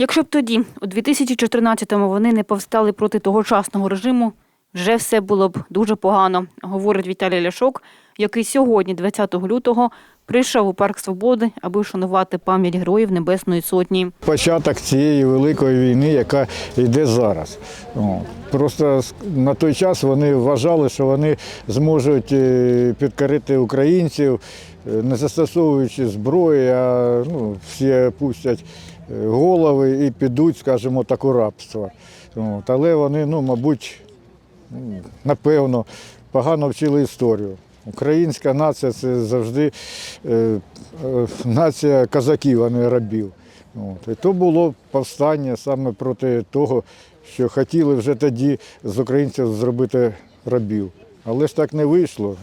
Якщо б тоді, у 2014-му, вони не повстали проти тогочасного режиму, вже все було б дуже погано, говорить Віталій Ляшок, який сьогодні, 20 лютого, прийшов у Парк Свободи, аби вшанувати пам'ять героїв Небесної Сотні. початок цієї великої війни, яка йде зараз. Просто на той час вони вважали, що вони зможуть е, підкорити українців, е, не застосовуючи зброї, а ну, всі пустять голови і підуть, скажімо так, у рабство. От, Але вони, ну, мабуть, ну, напевно, погано вчили історію. Українська нація це завжди е, е, нація козаків, а не рабів. От. І то було повстання саме проти того, що хотіли вже тоді з українців зробити рабів. Але ж так не вийшло.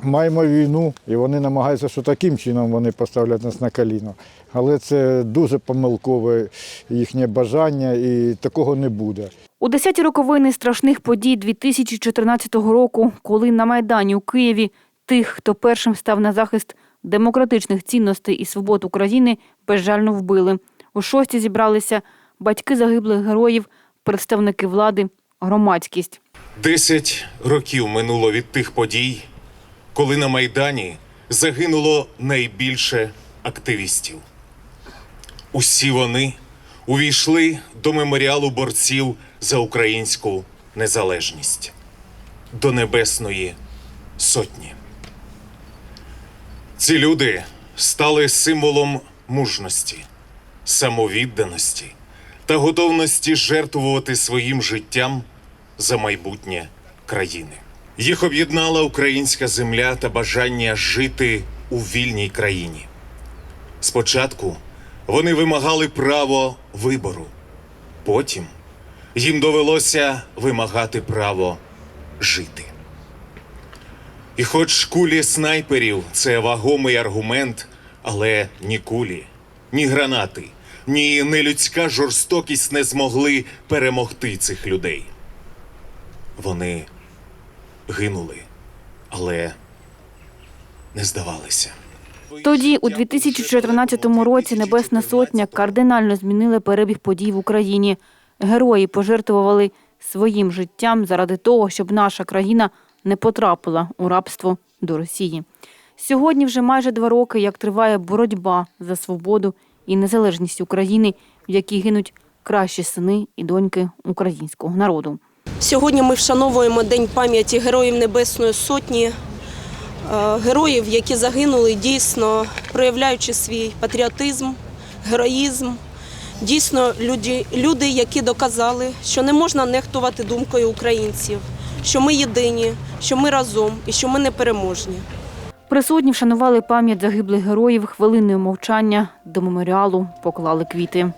Маємо війну, і вони намагаються, що таким чином вони поставлять нас на коліно. Але це дуже помилкове їхнє бажання, і такого не буде. У 10-ті роковини страшних подій 2014 року, коли на Майдані у Києві тих, хто першим став на захист демократичних цінностей і свобод України, безжально вбили. У шості зібралися батьки загиблих героїв, представники влади, громадськість. Десять років минуло від тих подій, коли на Майдані загинуло найбільше активістів. Усі вони увійшли до меморіалу борців за українську незалежність, до Небесної Сотні. Ці люди стали символом мужності, самовідданості та готовності жертвувати своїм життям за майбутнє країни. Їх об'єднала українська земля та бажання жити у вільній країні. Спочатку вони вимагали право вибору, потім їм довелося вимагати право жити. І хоч кулі снайперів це вагомий аргумент, але ні кулі, ні гранати, ні нелюдська жорстокість не змогли перемогти цих людей. Вони гинули, але не здавалися. Тоді, у 2014 році, Небесна Сотня кардинально змінила перебіг подій в Україні. Герої пожертвували своїм життям заради того, щоб наша країна не потрапила у рабство до Росії. Сьогодні вже майже два роки, як триває боротьба за свободу і незалежність України, в якій гинуть кращі сини і доньки українського народу. Сьогодні ми вшановуємо День пам'яті Героїв Небесної Сотні, е, героїв, які загинули дійсно проявляючи свій патріотизм, героїзм. Дійсно, люди, люди, які доказали, що не можна нехтувати думкою українців, що ми єдині, що ми разом і що ми непереможні. Присутні вшанували пам'ять загиблих героїв хвилиною мовчання до меморіалу поклали квіти.